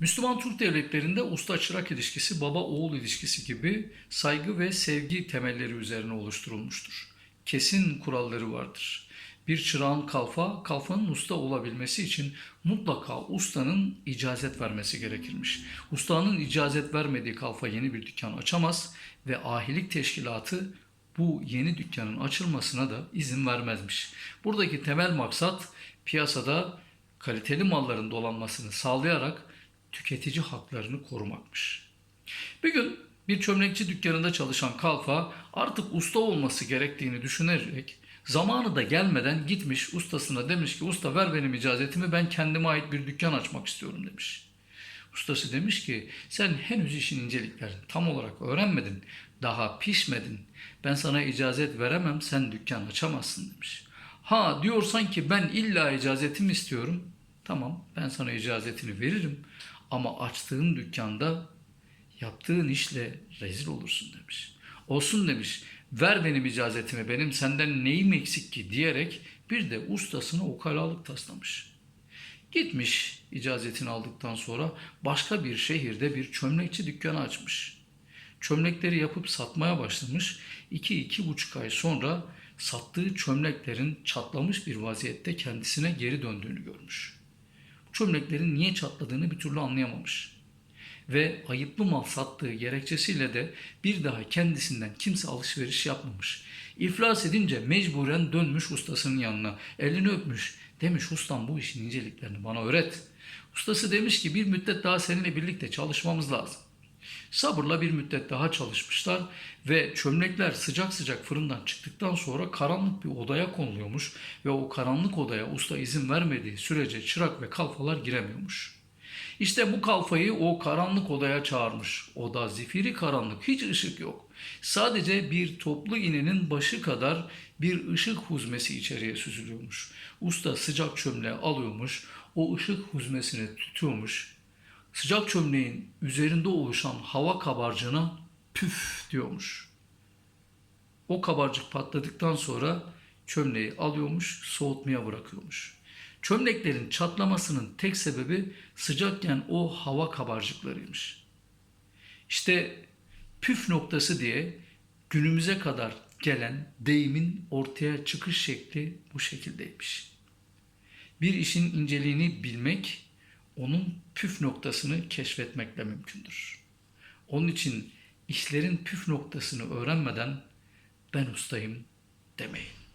Müslüman Türk devletlerinde usta-çırak ilişkisi baba-oğul ilişkisi gibi saygı ve sevgi temelleri üzerine oluşturulmuştur. Kesin kuralları vardır. Bir çırağın kalfa, kalfanın usta olabilmesi için mutlaka ustanın icazet vermesi gerekirmiş. Ustanın icazet vermediği kalfa yeni bir dükkan açamaz ve ahilik teşkilatı bu yeni dükkanın açılmasına da izin vermezmiş. Buradaki temel maksat piyasada kaliteli malların dolanmasını sağlayarak tüketici haklarını korumakmış. Bir gün bir çömlekçi dükkanında çalışan kalfa artık usta olması gerektiğini düşünerek zamanı da gelmeden gitmiş ustasına demiş ki usta ver benim icazetimi ben kendime ait bir dükkan açmak istiyorum demiş. Ustası demiş ki sen henüz işin inceliklerini tam olarak öğrenmedin, daha pişmedin. Ben sana icazet veremem, sen dükkan açamazsın demiş. Ha diyorsan ki ben illa icazetimi istiyorum. Tamam ben sana icazetini veririm ama açtığın dükkanda yaptığın işle rezil olursun demiş. Olsun demiş. Ver benim icazetimi benim senden neyim eksik ki diyerek bir de ustasına ukalalık taslamış. Gitmiş icazetini aldıktan sonra başka bir şehirde bir çömlekçi dükkanı açmış. Çömlekleri yapıp satmaya başlamış. 2 buçuk ay sonra sattığı çömleklerin çatlamış bir vaziyette kendisine geri döndüğünü görmüş. Çömleklerin niye çatladığını bir türlü anlayamamış. Ve ayıplı mal sattığı gerekçesiyle de bir daha kendisinden kimse alışveriş yapmamış. İflas edince mecburen dönmüş ustasının yanına. Elini öpmüş. Demiş ustam bu işin inceliklerini bana öğret. Ustası demiş ki bir müddet daha seninle birlikte çalışmamız lazım. Sabırla bir müddet daha çalışmışlar ve çömlekler sıcak sıcak fırından çıktıktan sonra karanlık bir odaya konuluyormuş ve o karanlık odaya usta izin vermediği sürece çırak ve kalfalar giremiyormuş. İşte bu kalfayı o karanlık odaya çağırmış. Oda zifiri karanlık, hiç ışık yok. Sadece bir toplu iğnenin başı kadar bir ışık huzmesi içeriye süzülüyormuş. Usta sıcak çömleği alıyormuş, o ışık huzmesini tutuyormuş. Sıcak çömleğin üzerinde oluşan hava kabarcığına püf diyormuş. O kabarcık patladıktan sonra çömleği alıyormuş, soğutmaya bırakıyormuş. Çömleklerin çatlamasının tek sebebi sıcakken o hava kabarcıklarıymış. İşte püf noktası diye günümüze kadar gelen deyimin ortaya çıkış şekli bu şekildeymiş. Bir işin inceliğini bilmek, onun püf noktasını keşfetmekle mümkündür. Onun için işlerin püf noktasını öğrenmeden ben ustayım demeyin.